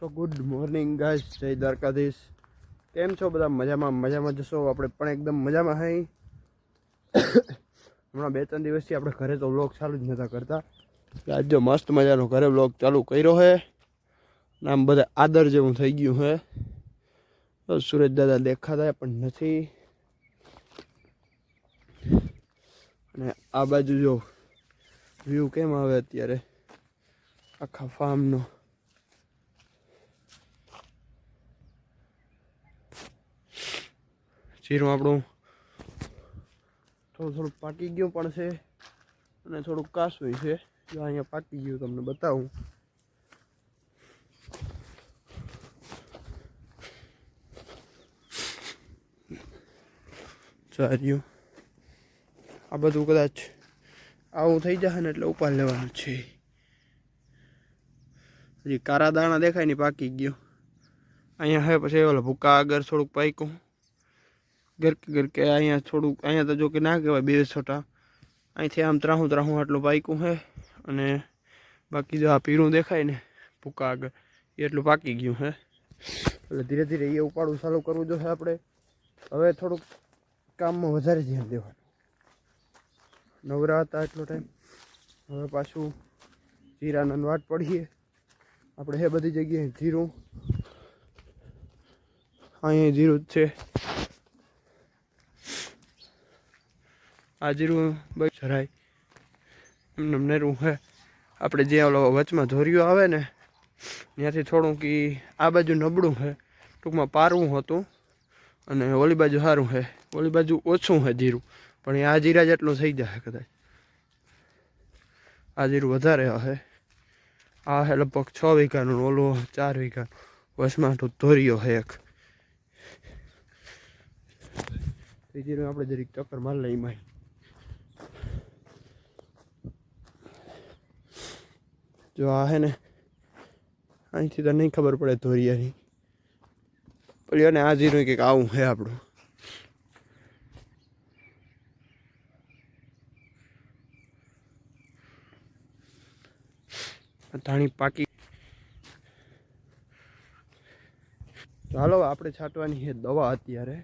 તો good morning guys, જય દ્વારકાધીશ. કેમ છો બધા? મજામાં મજામાં જશો આપણે પણ એકદમ મજામાં હઈ. હમણાં બે ત્રણ દિવસથી આપણે ઘરે તો વ્લોગ ચાલુ જ નહોતા કરતા. આજ મસ્ત મજાનો ઘરે વ્લોગ ચાલુ કર્યો હે. આમ બધા આદર જેવું થઈ ગયું હે. તો સુરજ દાદા દેખાતા પણ નથી. અને આ બાજુ જો વ્યૂ કેમ આવે અત્યારે? આખા ફાર્મનો જીરું આપણું. થોડું થોડું પાકી ગયું પણ છે. અને થોડુંક કાસું છે. જો અહીંયા પાકી ગયું તમને બતાવું. ચાર્યું. આ બધું કદાચ આવું થઈ જશે ને એટલે ઉપાડ લેવાનું છે. હજી કારા દાણા દેખાય ને પાકી ગયો. અહીંયા હે પછી ઓલા ભૂકા આગળ થોડુંક પાક્યું. ગરકે ગરકે અહીંયા થોડુંક, અહીંયા તો જો કે ના કહેવાય, બે છોટા. અહીંથી આમ ત્રાહું ત્રાહું આટલું પાક્યું છે અને બાકી જો આ પીરું દેખાય ને, ભૂકા આગળ એટલું પાકી ગયું હે. એટલે ધીરે ધીરે એ ઉપાડું ચાલુ કરવું જોઈએ આપણે. હવે થોડુંક કામમાં વધારે ધ્યાન દેવાનું. નવરા હતા એટલો ટાઈમ હવે પાછું જીરાના વાટ પડીએ. આપણે હે બધી જગ્યાએ જીરું. અહીંયા જીરું જ છે. આ જીરું બસ જરાય એમને નેરું હે. આપણે જે ઓલો વચમાં ધોર્યું આવે ને, ત્યાંથી થોડુંક ઈ આ બાજુ નબળું છે ટૂંકમાં પારવું હતું અને ઓલી બાજુ સારું છે ઓલી બાજુ ઓછું છે જીરું. પણ એ આ જીરા જેટલું થઈ જશે કદાચ. આ જીરું વધારે હશે આ છે લગભગ છ વીઘાનું, ઓલું ચાર વીઘાનું. વચમાં તો ધોર્યો છે એક. એ જીરું આપણે જરીક ચક્કર માર લઈ માય જો આ હે ને, અહીંથી તો નહીં ખબર પડે ધોરિયાની. પણ અને આ કંઈક આવું છે આપણું. ધાણી પાકી. ચાલો આપણે છાંટવાની છે દવા અત્યારે.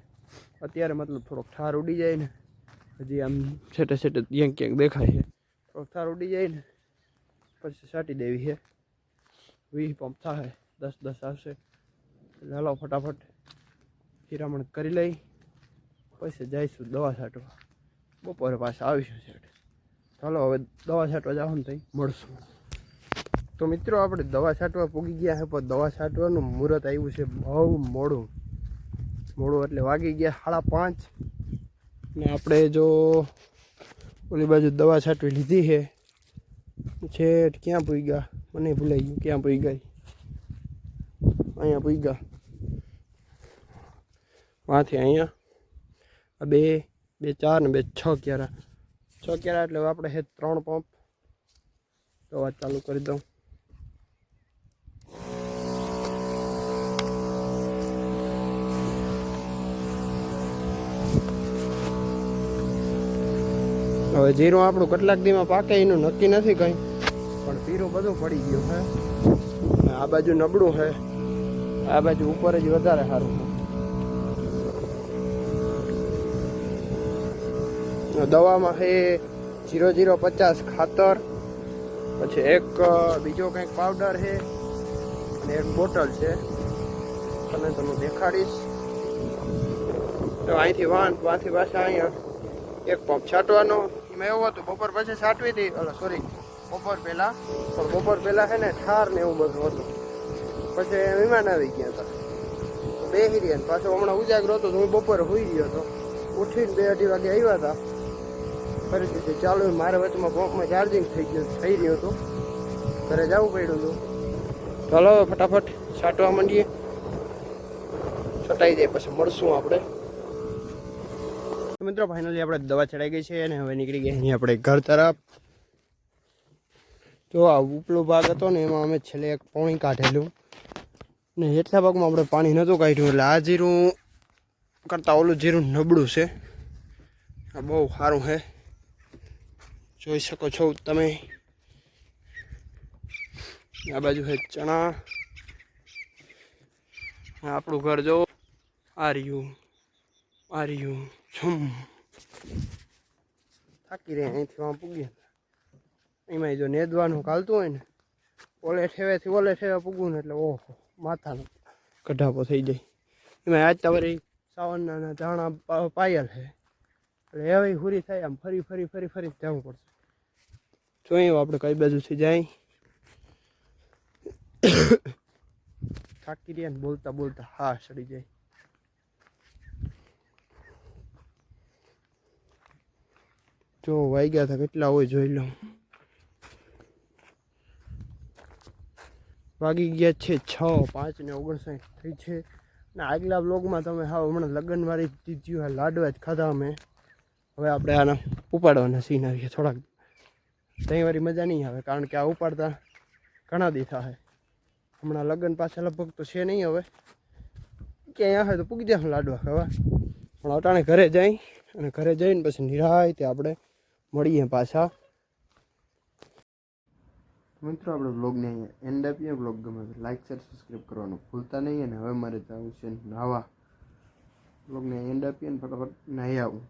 અત્યારે મતલબ થોડોક ઠાર ઉડી જાય ને, હજી આમ છેટે છેટે ક્યાંક ક્યાંક દેખાય છે. થોડોક ઠાર ઉડી જાય ને પછી છાંટી દેવી છે. વીસ પંપ થાય દસ દસ આવશે. એટલે હાલો ફટાફટ હિરામણ કરી લઈ, પછી જઈશું દવા છાંટવા. બપોરે પાછા આવીશું સેટ ચાલો હવે દવા છાંટવા જાઓ ને તઈ મળશું. તો મિત્રો આપણે દવા છાંટવા પૂગી ગયા છે પણ દવા છાંટવાનું મુહૂર્ત આવ્યું છે બહુ મોડું. મોડું એટલે વાગી ગયા સાડા પાંચ. ને આપણે જો ઓલી બાજુ દવા છાંટવી લીધી છે. છેટ ક્યાં પૂગ્યા? મને ભૂલાઈ ગયું. ક્યાં પૂગ્યા અહીંયા પૂગ્યા. વાંથી અહીંયા. આ બે બે ચાર ને બે છ ક્યારા. છ ક્યારા એટલે આપણે હે ત્રણ પંપ. વાત ચાલુ કરી દઉં. હવે જીરું આપણું કેટલાક દીમાં પાકે એનું નક્કી નથી કંઈ. પણ પીરું બધું પડી ગયું હે. આ બાજુ નબળું છે આ બાજુ ઉપર જ વધારે સારું છે દવામાં છે જીરો જીરો પચાસ ખાતર, પછી એક બીજો કંઈક પાવડર છે અને એક બોટલ છે. તમે તમને દેખાડીશ. તો અહીંથી વાન વાંથી પાછા અહીંયા એક પંપ છાંટવાનો. એમાં એવું હતું, બપોર પછી છાંટવી હતી. સોરી બપોર પહેલા? પણ બપોર પહેલા છે ને ઠાર ને એવું બધું હતું. પછી વિમાન આવી ગયા હતા. બે હિરિયા ને પાછો હમણાં ઉજાગરો હતો તો હું બપોરે હોઈ ગયો હતો. ઉઠીને બે અઢી વાગે આવ્યા હતા. ફરીથી ચાલુ મારા વચમાં પંપમાં ચાર્જિંગ થઈ ગયું, થઈ રહ્યું હતું. ઘરે જવું પડ્યું હતું. ચાલો ફટાફટ છાંટવા માંડીએ. છટાઈ જાય પછી મળશું આપણે. મિત્રો ફાઇનલી આપણે દવા ચડાઈ ગઈ છે અને હવે નીકળી ગયા અહીં આપણે ઘર તરફ. જો આ ઉપલો ભાગ હતો ને એમાં અમે છેલ્લે એક પાણી કાઢેલું. ને એટલા ભાગમાં આપણે પાણી નહોતું કાઢ્યું એટલે આ જીરું કરતાં ઓલું જીરું નબળું છે. આ બહુ સારું છે. જોઈ શકો છો તમે. આ બાજુ છે ચણા. આપણું ઘર જો આ રહ્યું આ છુમ. થાકી રહ્યા અહીંથી વાં પૂગીએ. એમાં જો નેદવાનું કાલતું હોય ને, ઓલે ઠેવેથી ઓલે ઠેવે પૂગવું ને એટલે ઓહો, માથાનો કઢાપો થઈ જાય. એમાં આજ તમારી સાવનના ધાણા પાયલ છે. એટલે હવે હુરી થાય, આમ ફરી ફરી ફરી ફરી જવું પડશે. જોઈએ આપણે કઈ બાજુથી જાય. થાકી રહ્યા ને બોલતા બોલતા હા સડી જાય. જો વાગ્યા હતા કેટલા હોય જોઈ લઉં વાગી ગયા છે છ, પાંચ ને ઓગણસાઠ થઈ છે. ને આગલા બ્લોગમાં તમે હા હમણાં લગ્નવાળી ચીજ્યું હા, લાડવા જ ખાધા અમે. હવે આપણે આના ઉપાડવાના સીન આવીએ થોડાક. ત્યાં વાળી મજા નહીં આવે, કારણ કે આ ઉપાડતા ઘણા દી થાય હમણાં લગ્ન પાછા લગભગ તો છે નહીં હવે. ક્યાંય આવે તો પૂગી જાય લાડવા ખાવા. પણ અટાણે ઘરે જાય અને ઘરે જઈને પછી નિરાય તે આપણે મળીએ પાછા. મિત્રો, આપણે બ્લોગને અહીંયા એન્ડ આપીએ. બ્લોગ ગમે તો લાઈક શેર સબસ્ક્રાઈબ કરવાનું ભૂલતા નહીં. અને હવે મારે જવું છે નાવા બ્લોગને એન્ડ આપીએ અને ફટાફટ નાહી આવું.